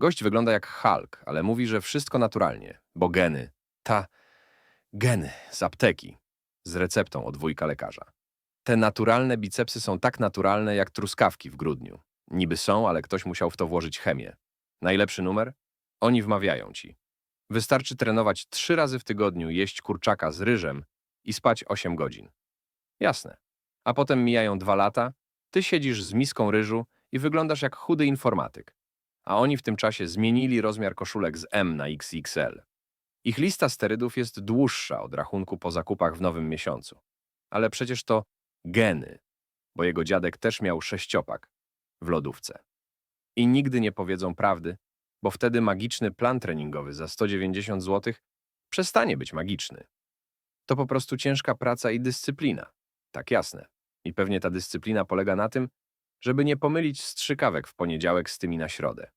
Gość wygląda jak Hulk, ale mówi, że wszystko naturalnie, bo geny. Ta geny z apteki, z receptą od wujka lekarza. Te naturalne bicepsy są tak naturalne jak truskawki w grudniu. Niby są, ale ktoś musiał w to włożyć chemię. Najlepszy numer? Oni wmawiają ci. Wystarczy trenować trzy razy w tygodniu, jeść kurczaka z ryżem i spać 8 godzin. Jasne. A potem mijają dwa lata, ty siedzisz z miską ryżu i wyglądasz jak chudy informatyk. A oni w tym czasie zmienili rozmiar koszulek z M na XXL. Ich lista sterydów jest dłuższa od rachunku po zakupach w nowym miesiącu. Ale przecież to geny, bo jego dziadek też miał sześciopak w lodówce. I nigdy nie powiedzą prawdy, bo wtedy magiczny plan treningowy za 190 zł przestanie być magiczny. To po prostu ciężka praca i dyscyplina. Tak jasne. I pewnie ta dyscyplina polega na tym, żeby nie pomylić strzykawek w poniedziałek z tymi na środę.